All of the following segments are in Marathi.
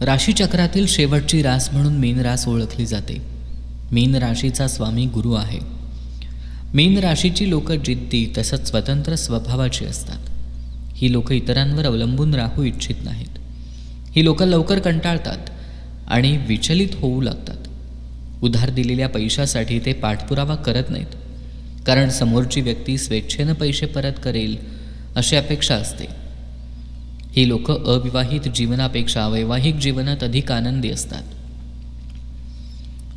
राशीचक्रातील शेवटची रास म्हणून मीन रास ओळखली जाते. मीन राशीचा स्वामी गुरु आहे. मीन राशीची लोक जिद्दी तसंच स्वतंत्र स्वभावाची असतात. ही लोक इतरांवर अवलंबून राहू इच्छित नाहीत. ही लोक लवकर कंटाळतात आणि विचलित होऊ लागतात. उधार दिलेल्या पैशासाठी ते पाठपुरावा करत नाहीत. कारण समोरची व्यक्ती स्वेच्छेनं पैसे परत करेल अशी अपेक्षा असते. ही लोक अविवाहित जीवनापेक्षा वैवाहिक जीवनात अधिक आनंदी असतात.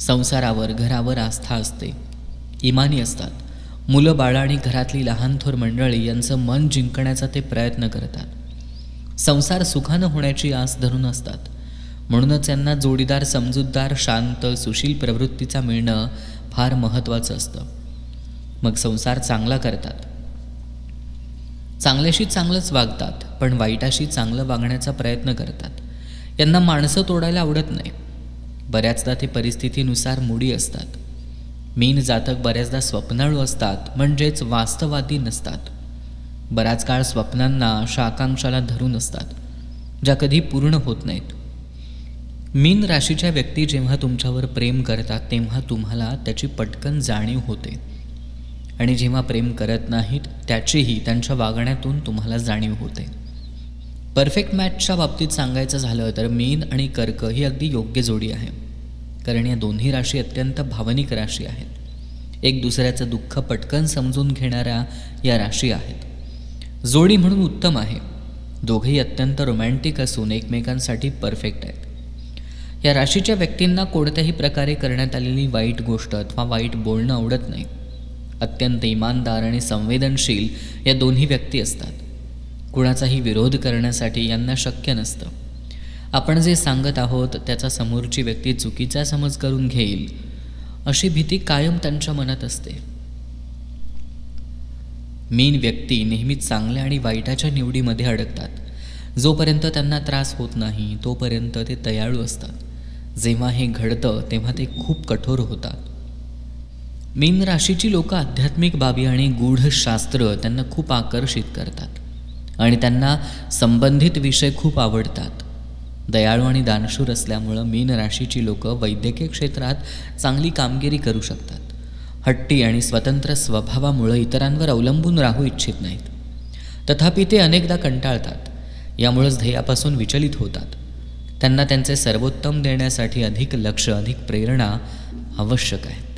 संसारावर घरावर आस्था असते. इमानी असतात. मुलं बाळं आणि घरातली लहान थोर मंडळी यांचं मन जिंकण्याचा ते प्रयत्न करतात. संसार सुखानं होण्याची आस धरून असतात. म्हणूनच यांना जोडीदार समजूतदार शांत सुशील प्रवृत्तीचा मिळणं फार महत्त्वाचं असतं. मग संसार चांगला करतात. चांगल्याशी चांगलंच वागतात पण वाईटाशी चांगलं वागण्याचा प्रयत्न करतात. यांना माणसं तोडायला आवडत नाही. बऱ्याचदा ते परिस्थितीनुसार मुडी असतात. मीन जातक बऱ्याचदा स्वप्नाळू असतात म्हणजेच वास्तवादी नसतात. बराच काळ स्वप्नांना अशा आकांक्षाला धरून असतात ज्या कधी पूर्ण होत नाहीत. मीन राशीच्या व्यक्ती जेव्हा तुमच्यावर प्रेम करतात तेव्हा तुम्हाला त्याची पटकन जाणीव होते. आणि जेव्हा प्रेम करत नाहीत त्याचीही त्यांच्या वागण्यातून तुम्हाला जाणीव होते. परफेक्ट मॅचच्या बाबतीत सांगायचं झालं तर मीन आणि कर्क ही अगदी योग्य जोडी आहे. कारण या दोन्ही राशी अत्यंत भावनिक राशी आहेत. एक दुसऱ्याचं दुःख पटकन समजून घेणाऱ्या या राशी आहेत. जोडी म्हणून उत्तम आहे. दोघेही अत्यंत रोमॅन्टिक असून एकमेकांसाठी परफेक्ट आहेत. या राशीच्या व्यक्तींना कोणत्याही प्रकारे करण्यात आलेली वाईट गोष्ट अथवा वाईट बोलणं आवडत नाही. अत्यंत इमानदार आणि संवेदनशील या दोन्ही व्यक्ती असतात. कुणाचाही विरोध करण्यासाठी यांना शक्य नसतं. आपण जे सांगत आहोत त्याचा समोरची व्यक्ती चुकीचा समज करून घेईल अशी भीती कायम त्यांच्या मनात असते. मीन व्यक्ती नेहमीच चांगल्या आणि वाईटाच्या निवडीमध्ये अडकतात. जोपर्यंत त्यांना त्रास होत नाही तोपर्यंत ते दयाळू असतात. जेव्हा हे घडतं तेव्हा ते खूप कठोर होतात. मीन राशीची लोक आध्यात्मिक बाबी आणि गूढ शास्त्र त्यांना खूप आकर्षित करतात. आणि त्यांना संबंधित विषय खूप आवडतात. दयाळू आणि दानशूर असल्यामुळं मीन राशीची लोक वैद्यकीय क्षेत्रात चांगली कामगिरी करू शकतात. हट्टी आणि स्वतंत्र स्वभावामुळं इतरांवर अवलंबून राहू इच्छित नाहीत. तथापि ते अनेकदा कंटाळतात. यामुळंच ध्येयापासून विचलित होतात. त्यांना त्यांचे सर्वोत्तम देण्यासाठी अधिक लक्ष अधिक प्रेरणा आवश्यक आहे.